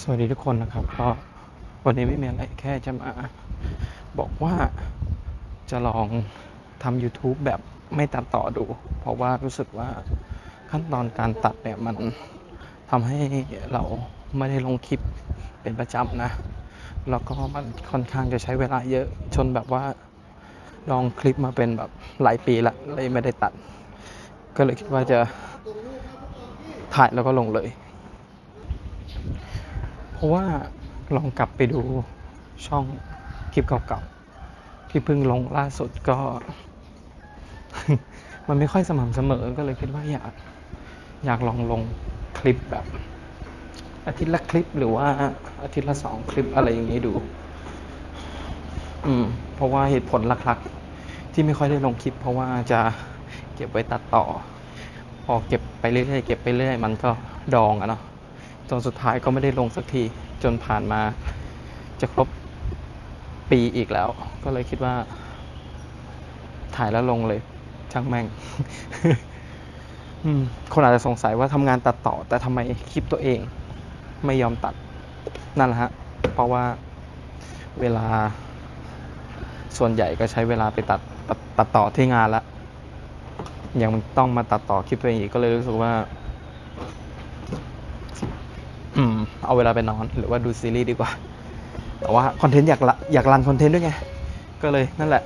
สวัสดีทุกคนนะครับก็วันนี้ไม่มีอะไรแค่จะมาบอกว่าจะลองทำ YouTube แบบไม่ตัดต่อดู เพราะว่ารู้สึกว่าขั้นตอนการตัดเนี่ยมันทำให้เราไม่ได้ลงคลิปเป็นประจำนะ แล้วก็มันค่อนข้างจะใช้เวลาเยอะจนแบบว่าลองคลิปมาเป็นแบบหลายปีละเลยไม่ได้ตัด ก็เลยคิดว่าจะถ่ายแล้วก็ลงเลย ราะว่าลองกลับไปดูช่องคลิปเก่าๆ ที่เพิ่งลงล่าสุดก็ มันไม่ค่อยสม่ำเสมอก็เลยคิดว่าอยากอยากลองลงคลิปแบบ อาทิตย์ละคลิปหรือว่าอาทิตย์ละสองคลิปอะไรอย่างนี้ดู อืม เพราะว่าเหตุผลหลักๆ ที่ไม่ค่อยได้ลงคลิป เพราะว่าจะเก็บไว้ตัดต่อ พอเก็บไปเรื่อยๆเก็บไปเรื่อยมันก็ดองอะเนาะ จนสุดท้ายก็ไม่ได้ลงสักที จนผ่านมาจะครบปีอีกแล้ว ก็เลยคิดว่า ถ่ายแล้วลงเลย ช่างแม่งคนอาจจะสงสัยว่าทำงานตัดต่อ แต่ทำไมคลิปตัวเอง ไม่ยอมตัด นั่นแหละฮะ เพราะว่าเวลา ส่วนใหญ่ก็ใช้เวลาไปตัดตัดตัดต่อที่งานละยังต้องมาตัดต่อคลิปตัวเองอีกก็เลยรู้สึกว่า อืม เอาเวลาไปนอนหรือว่าดูซีรีส์ดีกว่า แต่ว่าคอนเทนต์อยากละอยากรันคอนเทนต์ด้วยไง ก็เลยนั่นแหละ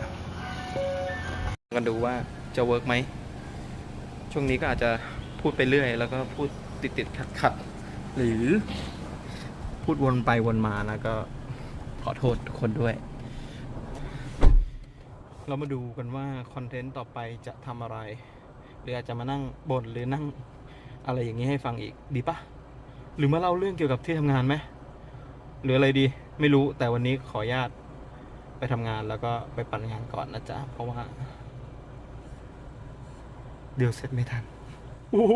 กันดูว่าจะเวิร์กไหม ช่วงนี้ก็อาจจะพูดไปเรื่อย แล้วก็พูดติดติดขัดขัดๆหรือ พูดวนไปวนมานะก็ขอโทษทุกคนด้วย เรามาดูกันว่าคอนเทนต์ต่อไปจะทำอะไร หรืออาจจะมานั่งบ่นหรือนั่งอะไรอย่างนี้ให้ฟังอีกดีปะ หรือมาเล่าเรื่องเกี่ยวกับที่ทำงานไหมหรืออะไรดีไม่รู้แต่วันนี้ขออนุญาตไปทำงานแล้วก็ไปปั่นงานก่อนนะจ๊ะ เพราะว่า เดี๋ยวเสร็จไม่ทันโอ้